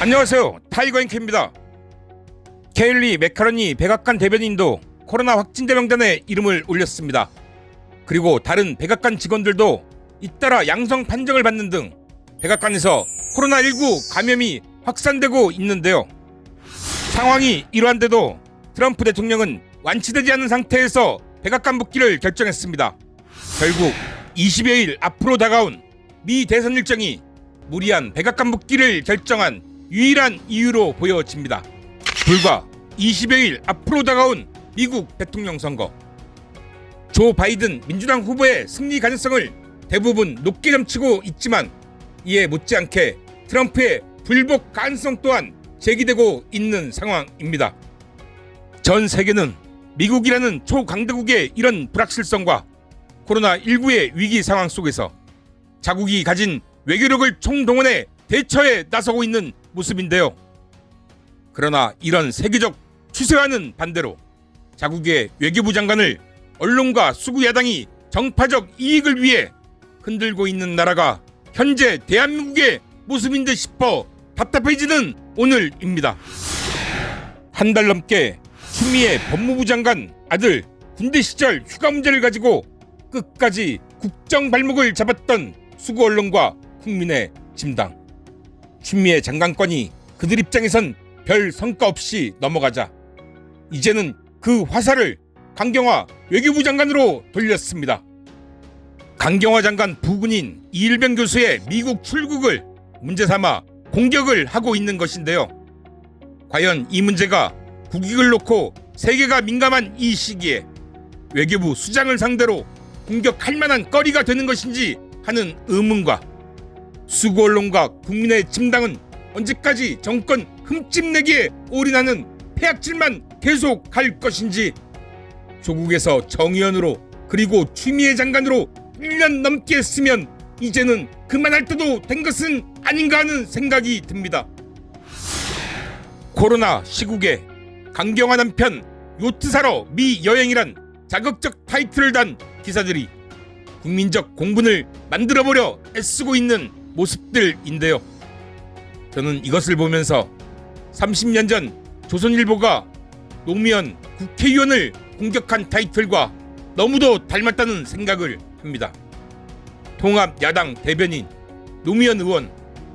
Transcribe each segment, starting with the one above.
안녕하세요. 타이거 잉크입니다. 케일리 메카로니 백악관 대변인도 코로나 확진자 명단에 이름을 올렸습니다. 그리고 다른 백악관 직원들도 잇따라 양성 판정을 받는 등 백악관에서 코로나19 감염이 확산되고 있는데요. 상황이 이러한데도 트럼프 대통령은 완치되지 않은 상태에서 백악관 복귀를 결정했습니다. 결국 20여일 앞으로 다가온 미 대선 일정이 무리한 백악관 복귀를 결정한 유일한 이유로 보여집니다. 불과 20여일 앞으로 다가온 미국 대통령 선거. 조 바이든 민주당 후보의 승리 가능성을 대부분 높게 점치고 있지만 이에 못지않게 트럼프의 불복 가능성 또한 제기되고 있는 상황입니다. 전 세계는 미국이라는 초강대국의 이런 불확실성과 코로나19의 위기 상황 속에서 자국이 가진 외교력을 총동원해 대처에 나서고 있는 모습인데요. 그러나 이런 세계적 추세와는 반대로 자국의 외교부 장관을 언론과 수구 야당이 정파적 이익을 위해 흔들고 있는 나라가 현재 대한민국의 모습인 듯 싶어 답답해지는 오늘입니다. 한 달 넘게 추미애 법무부 장관 아들 군대 시절 휴가 문제를 가지고 끝까지 국정 발목을 잡았던 수구 언론과 국민의 짐당. 추미애 장관권이 그들 입장에선 별 성과 없이 넘어가자 이제는 그 화살을 강경화 외교부 장관으로 돌렸습니다. 강경화 장관 부군인 이일병 교수의 미국 출국을 문제 삼아 공격을 하고 있는 것인데요. 과연 이 문제가 국익을 놓고 세계가 민감한 이 시기에 외교부 수장을 상대로 공격할 만한 거리가 되는 것인지 하는 의문과 수구 언론과 국민의 짐당은 언제까지 정권 흠집내기에 올인하는 폐악질만 계속 할 것인지 조국에서 정의원으로 그리고 추미애 장관으로 1년 넘게 했으면 이제는 그만할 때도 된 것은 아닌가 하는 생각이 듭니다. 코로나 시국에 강경화 남편 요트 사러 미 여행이란 자극적 타이틀을 단 기사들이 국민적 공분을 만들어보려 애쓰고 있는 모습들인데요. 저는 이것을 보면서 30년 전 조선일보가 노무현 국회의원을 공격한 타이틀과 너무도 닮았다는 생각을 합니다. 통합 야당 대변인 노무현 의원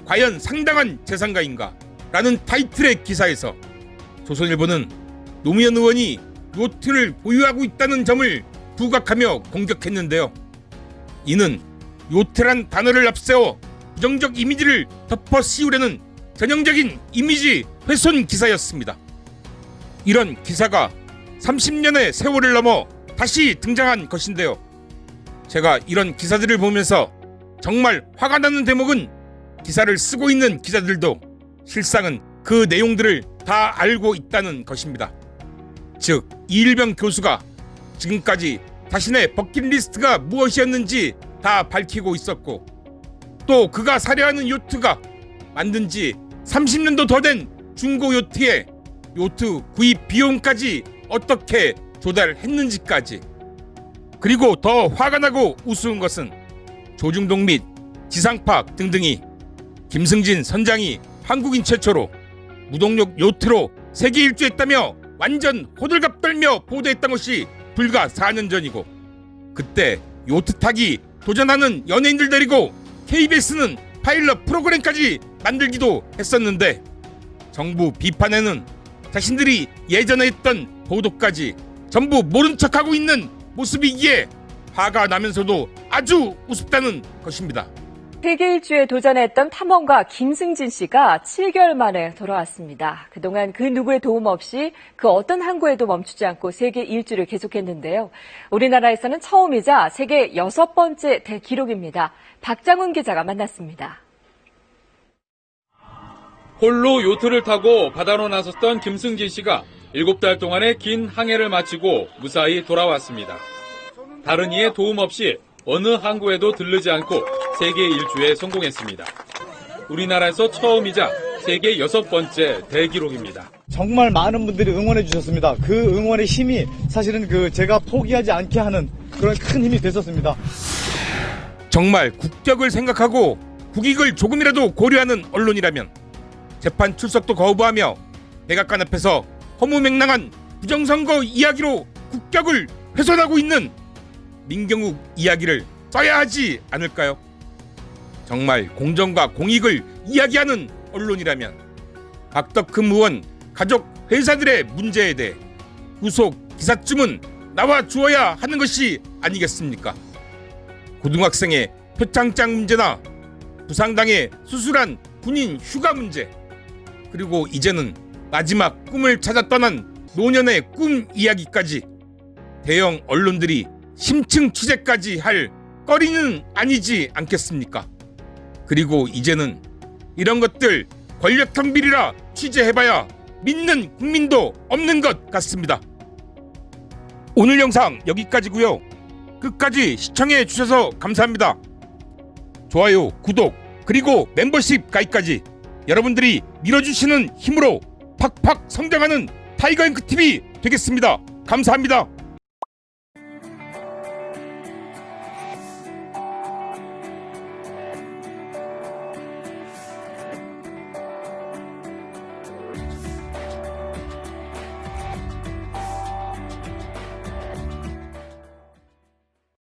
과연 상당한 재산가인가? 라는 타이틀의 기사에서 조선일보는 노무현 의원이 요트를 보유하고 있다는 점을 부각하며 공격했는데요. 이는 요트란 단어를 앞세워 부정적 이미지를 덮어 씌우려는 전형적인 이미지 훼손 기사였습니다. 이런 기사가 30년의 세월을 넘어 다시 등장한 것인데요. 제가 이런 기사들을 보면서 정말 화가 나는 대목은 기사를 쓰고 있는 기자들도 실상은 그 내용들을 다 알고 있다는 것입니다. 즉, 이일병 교수가 지금까지 자신의 버킷리스트가 무엇이었는지 다 밝히고 있었고 또 그가 사려하는 요트가 만든 지 30년도 더 된 중고 요트에 요트 구입 비용까지 어떻게 조달했는지까지 그리고 더 화가 나고 우스운 것은 조중동 및 지상파 등등이 김승진 선장이 한국인 최초로 무동력 요트로 세계 일주했다며 완전 호들갑 떨며 보도했던 것이 불과 4년 전이고 그때 요트 타기 도전하는 연예인들 데리고 KBS는 파일럿 프로그램까지 만들기도 했었는데 정부 비판에는 자신들이 예전에 했던 보도까지 전부 모른 척하고 있는 모습이기에 화가 나면서도 아주 우습다는 것입니다. 세계 일주에 도전했던 탐험가 김승진 씨가 7개월 만에 돌아왔습니다. 그동안 그 누구의 도움 없이 그 어떤 항구에도 멈추지 않고 세계 일주를 계속했는데요. 우리나라에서는 처음이자 세계 여섯 번째 대기록입니다. 박장훈 기자가 만났습니다. 홀로 요트를 타고 바다로 나섰던 김승진 씨가 7달 동안의 긴 항해를 마치고 무사히 돌아왔습니다. 다른 이의 도움 없이 어느 항구에도 들르지 않고 세계 일주에 성공했습니다. 우리나라에서 처음이자 세계 여섯 번째 대기록입니다. 정말 많은 분들이 응원해 주셨습니다. 그 응원의 힘이 사실은 그 제가 포기하지 않게 하는 그런 큰 힘이 됐었습니다. 정말 국격을 생각하고 국익을 조금이라도 고려하는 언론이라면 재판 출석도 거부하며 백악관 앞에서 허무맹랑한 부정선거 이야기로 국격을 훼손하고 있는 민경욱 이야기를 써야 하지 않을까요? 정말 공정과 공익을 이야기하는 언론이라면 박덕흠 의원 가족 회사들의 문제에 대해 후속 기사쯤은 나와 주어야 하는 것이 아니겠습니까? 고등학생의 표창장 문제나 부상당해 수술한 군인 휴가 문제 그리고 이제는 마지막 꿈을 찾아 떠난 노년의 꿈 이야기까지 대형 언론들이 심층 취재까지 할 거리는 아니지 않겠습니까? 그리고 이제는 이런 것들 권력형 비리라 취재해봐야 믿는 국민도 없는 것 같습니다. 오늘 영상 여기까지고요. 끝까지 시청해 주셔서 감사합니다. 좋아요, 구독, 그리고 멤버십 가입까지 여러분들이 밀어주시는 힘으로 팍팍 성장하는 타이거잉크 TV 되겠습니다. 감사합니다.